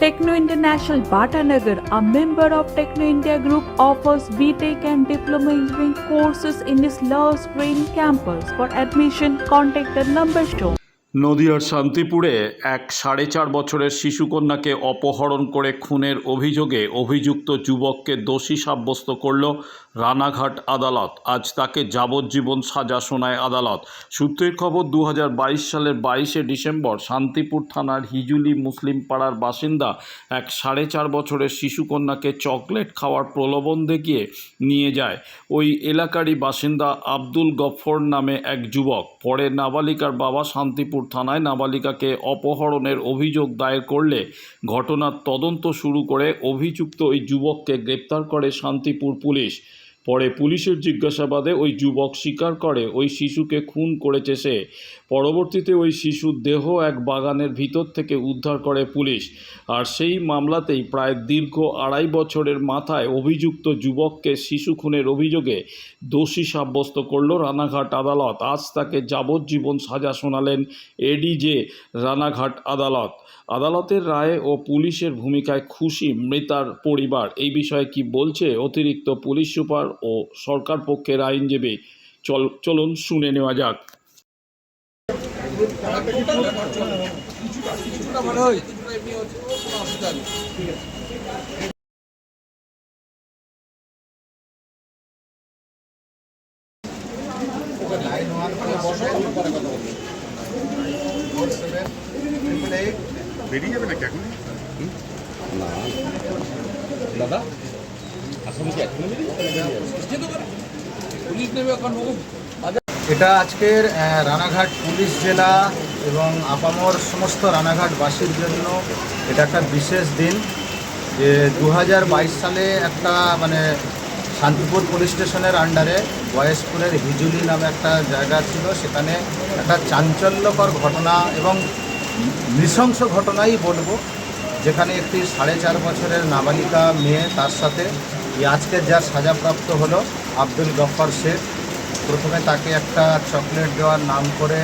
Techno International Bhatanagar, a member of Techno India Group, offers BTEC and Diploma Engineering courses in its Love Spring campus. For admission, contact the number shown. নদিয়ার শান্তিপুরে এক সাড়ে চার বছরের শিশুকন্যাকে অপহরণ করে খুনের অভিযোগে অভিযুক্ত যুবককে দোষী সাব্যস্ত করল রানাঘাট আদালত। আজ তাকে যাবজ্জীবন সাজা শোনায় আদালত। সূত্রের খবর দু হাজার বাইশ সালের বাইশে ডিসেম্বর শান্তিপুর থানার হিজুলি মুসলিম পাড়ার বাসিন্দা এক সাড়ে চার বছরের শিশুকন্যাকে চকলেট খাওয়ার প্রলোভন দেখিয়ে নিয়ে যায়। ওই এলাকারই বাসিন্দা আব্দুল গফর নামে এক যুবক। পরে নাবালিকার বাবা শান্তিপুর থানায় নাবালিকাকে অপহরণের অভিযোগ দায়ের করলে ঘটনার তদন্ত শুরু করে অভিযুক্ত ওই যুবককে গ্রেপ্তার করে শান্তিপুর পুলিশ। পরে পুলিশের জিজ্ঞাসাবাদে ওই যুবক স্বীকার করে ওই শিশুকে খুন করেছে সে। পরবর্তীতে ওই শিশুর দেহ এক বাগানের ভিতর থেকে উদ্ধার করে পুলিশ। আর সেই মামলাতেই প্রায় দীর্ঘ আড়াই বছরের মাথায় অভিযুক্ত যুবককে শিশু খুনের অভিযোগে দোষী সাব্যস্ত করল রানাঘাট আদালত। আজ তাকে যাবজ্জীবন সাজা শোনালেন এডিজে রানাঘাট আদালত। আদালতের রায়ে ও পুলিশের ভূমিকায় খুশি মৃতার পরিবার। এই বিষয়ে কি বলছে অতিরিক্ত পুলিশ সুপার ও সরকার পক্ষের আইনজীবী। চল চলুন শুনে নেওয়া যাক। বেরিয়ে যাবে নাকি এখন দাদা? এটা আজকের রানাঘাট পুলিশ জেলা এবং আপামর সমস্ত রানাঘাটবাসীর জন্য এটা একটা বিশেষ দিন যে দু হাজার বাইশ সালে একটা মানে শান্তিপুর পুলিশ স্টেশনের আন্ডারে বয়েসপুরের হিজুলি নামে একটা জায়গা ছিল। সেখানে একটা চাঞ্চল্যকর ঘটনা এবং নৃশংস ঘটনাই বলব, যেখানে একটি সাড়ে চার বছরের নাবালিকা মেয়ে তার সাথে এই আজকের যা সাজাপ্রাপ্ত হলো আব্দুল গফর শেখ, প্রথমে তাকে একটা চকলেট দেওয়ার নাম করে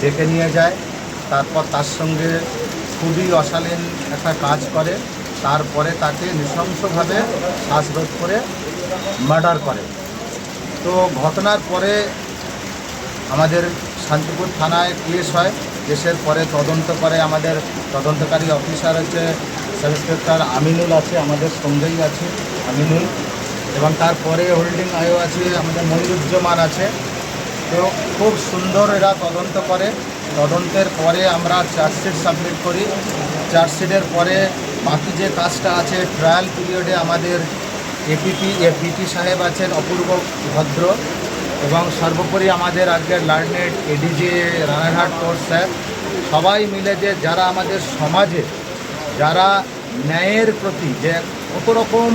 ডেকে নিয়ে যায়, তারপর তার সঙ্গে খুবই অশালীন একটা কাজ করে, তারপরে তাকে নৃশংসভাবে শ্বাসরোধ করে মার্ডার করে। তো ঘটনার পরে আমাদের শান্তিপুর থানায় কেস হয় কেসের পরে তদন্ত করে আমাদের তদন্তকারী অফিসার হচ্ছে সাব ইন্সপেক্টর আমিনুল আছে, আমাদের সঙ্গেই আছে আমিনুল। এবং তারপরে হোল্ডিং আয়ও আছে, আমাদের মনিরুজ্জামান আছে। তো খুব সুন্দর এরা তদন্ত করে। তদন্তের পরে আমরা চার্জশিট সাবমিট করি। চার্জশিটের পরে বাকি যে কাজটা আছে ট্রায়াল পিরিয়ডে আমাদের এপিপি এপিটি সাহেব আছেন, অপূর্ব ভদ্র। এবং সর্বোপরি আমাদের আজকের learned ADJ Ranaghat course sir. সবাই মিলে যে যারা আমাদের সমাজে, যারা ন্যায়ের প্রতি যে কত রকম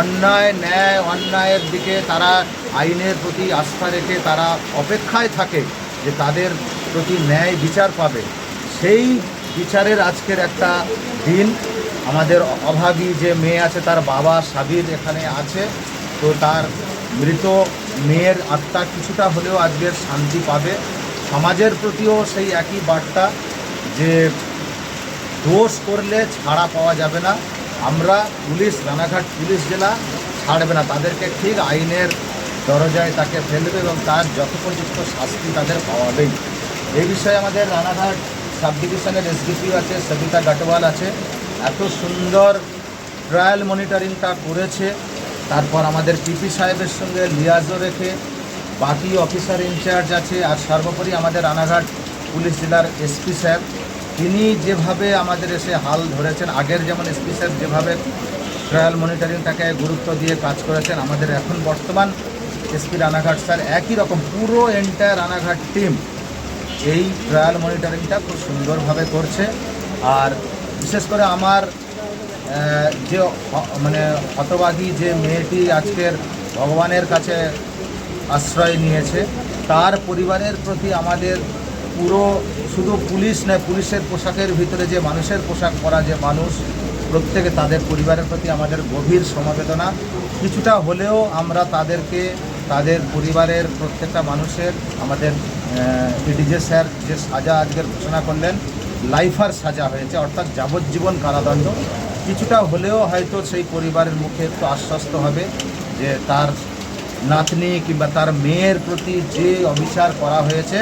অন্যায়, ন্যায়, অন্যায়ের দিকে তারা আইনের প্রতি আস্থা রেখে তারা অপেক্ষায় থাকে যে তাদের প্রতি ন্যায় বিচার পাবে। সেই বিচারের আজকের একটা দিন। আমাদের অভাবী যে মেয়ে আছে, তার বাবা সাবির এখানে আছে। তো তার মৃত মেয়ের আত্মা কিছুটা হলেও আজকের শান্তি পাবে। সমাজের প্রতিও সেই একই বার্তা যে দোষ করলে ছাড়া পাওয়া যাবে না। আমরা পুলিশ, রানাঘাট পুলিশ, জেলা ছাড়বে না। তাদেরকে ঠিক আইনের দরজায় তাকে ফেলবে এবং তার যথোপযুক্ত শাস্তি তাদের পাওয়াবেই। এই বিষয়ে আমাদের রানাঘাট সাব ডিভিশনের এসডিপি আছে, সবিতা গাটওয়াল আছে। এত সুন্দর ট্রায়াল মনিটরিংটা করেছে। তারপর আমাদের পিপি সাহেবের সঙ্গে লিয়াজও রেখে বাকি অফিসার ইনচার্জ আছে। আর সর্বোপরি আমাদের রানাঘাট পুলিশ জেলার এসপি স্যার তিনি যেভাবে আমাদের এসে হাল ধরেছেন, আগের যেমন এসপি যেভাবে ট্রায়াল মনিটরিংটাকে গুরুত্ব দিয়ে কাজ করেছেন, আমাদের এখন বর্তমান এসপি রানাঘাট স্যার একই রকম, পুরো এন্টায়ার রানাঘাট টিম এই ট্রায়াল মনিটরিংটা খুব সুন্দরভাবে করছে। আর বিশেষ করে আমার যে মানে হতবাগী যে মেয়েটি আজকের ভগবানের কাছে আশ্রয় নিয়েছে, তার পরিবারের প্রতি আমাদের পুরো, শুধু পুলিশ নয়, পুলিশের পোশাকের ভিতরে যে মানুষের পোশাক পরা যে মানুষ, প্রত্যেকে তাদের পরিবারের প্রতি আমাদের গভীর সমবেদনা। কিছুটা হলেও আমরা তাদেরকে, তাদের পরিবারের প্রত্যেকটা মানুষের, আমাদের এডিজে স্যার যে সাজা আজকের ঘোষণা করলেন লাইফার সাজা হয়েছে, অর্থাৎ যাবজ্জীবন কারাদণ্ড। কিছুটা হলেও হয়তো সেই পরিবারের মুখে একটু আশ্বস্ত হবে যে তার নাতনি কিংবা তার মেয়ের প্রতি যে অবিচার করা হয়েছে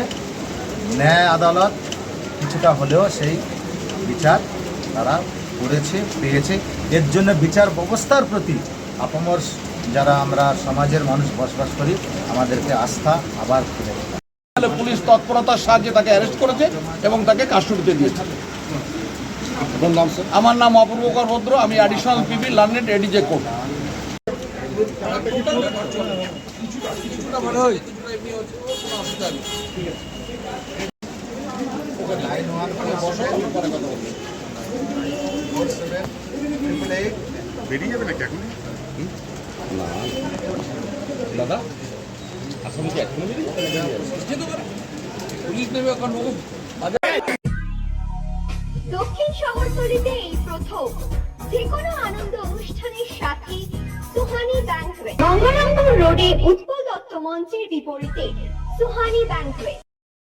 ন্যায় আদালত কিছুটা হলেও সেই বিচার তারা করেছে পেয়েছে। এর জন্য বিচার ব্যবস্থার প্রতি আপামর যারা আমরা সমাজের মানুষ বসবাস করি আমাদেরকে আস্থা আবার ফিরে তাহলে পুলিশ তৎপরতার সাহায্যে তাকে অ্যারেস্ট করেছে এবং তাকে কাস্টডিতে দিয়েছে। আপনার নাম স্যার আমার নাম অপূর্বকর ভদ্র আমি additional PP learned ADJ court দক্ষিণ শহরতলিতে এই প্রথম যে কোনো আনন্দ অনুষ্ঠানের সাথে সুহানি ব্যাংকুয়েট রোডে উৎপল দত্ত মঞ্চের বিপরীতে Suhani banquet